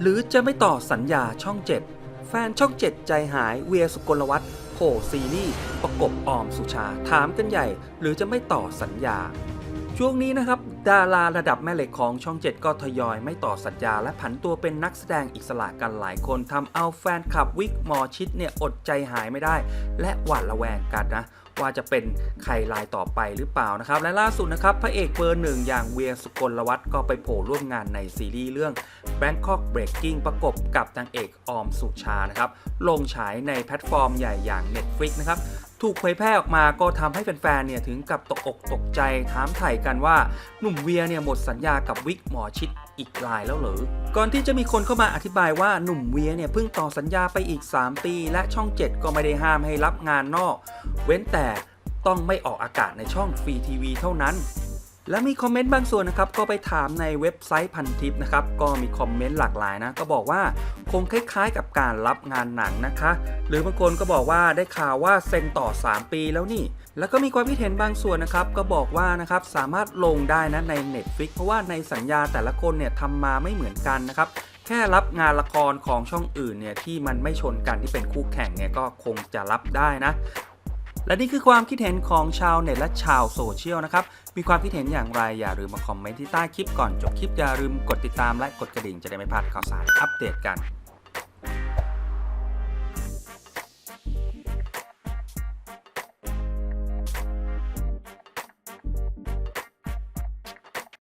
หรือจะไม่ต่อสัญญาช่อง 7 แฟนช่อง 7 ใจหายเวียสุกลวัฒน์โผล่ซีรีส์ประกบออมสุชาถามกันใหญ่ หรือจะไม่ต่อสัญญา ช่วงนี้นะครับ ดาราระดับแม่เหล็กของช่อง 7 ก็ทยอยไม่ต่อสัญญา และผันตัวเป็นนักแสดงอิสระกันหลายคนทำเอาแฟนคลับวิกหมอชิดเนี่ยอดใจหายไม่ได้ และหวาดระแวงกันนะ ว่าจะเป็นใครรายต่อไปหรือเปล่านะครับ และล่าสุดนะครับพระเอกเบอร์หนึ่งอย่างเวียสุกลวัฒน์ก็ไปโผล่ร่วมงานในซีรีส์เรื่อง Bangkok Breaking ประกบกับนางเอกออมสุชานะครับลงฉายในแพลตฟอร์มใหญ่อย่าง Netflix นะครับถูกเผยแพร่ออกมาก็ทำให้แฟนๆ เนี่ยถึงกับตกอกตกใจถามไถ่กันว่าหนุ่มเวียเนี่ยหมดสัญญากับวิกหมอชิดอีกรายแล้วหรือ ก่อนที่จะมีคนเข้ามาอธิบายว่าหนุ่มเวียเนี่ยเพิ่งต่อสัญญาไปอีก 3 ปี และช่อง 7 ก็ไม่ได้ห้ามให้รับงานนอก เว้นแต่ต้องไม่ออกอากาศในช่องฟรีทีวีเท่านั้น และมีคอมเมนต์บางส่วนนะครับ ก็ไปถามในเว็บไซต์พันทิปนะครับ ก็มีคอมเมนต์หลากหลายนะ ก็บอกว่าคงคล้ายๆกับการรับงานหนังนะคะ หรือบางคนก็บอกว่าได้ข่าวว่าเซ็นต่อ 3 ปีแล้วนี่ แล้วก็มีความคิดเห็นบางส่วนนะครับ ก็บอกว่านะครับสามารถลงได้นะใน Netflix เพราะว่าในสัญญาแต่ละคนเนี่ยทำมาไม่เหมือนกันนะครับแค่รับงานละครของช่องอื่นเนี่ยที่มันไม่ชนกันที่เป็นคู่แข่งเนี่ยก็คงจะรับได้นะ และนี่คือความคิดเห็นของชาวเน็ตและชาวโซเชียลนะครับ มีความคิดเห็นอย่างไรอย่าลืมมาคอมเมนต์ที่ใต้คลิปก่อนจบคลิปอย่าลืมกดติดตามและกดกระดิ่งจะได้ไม่พลาดข่าวสารอัปเดตกัน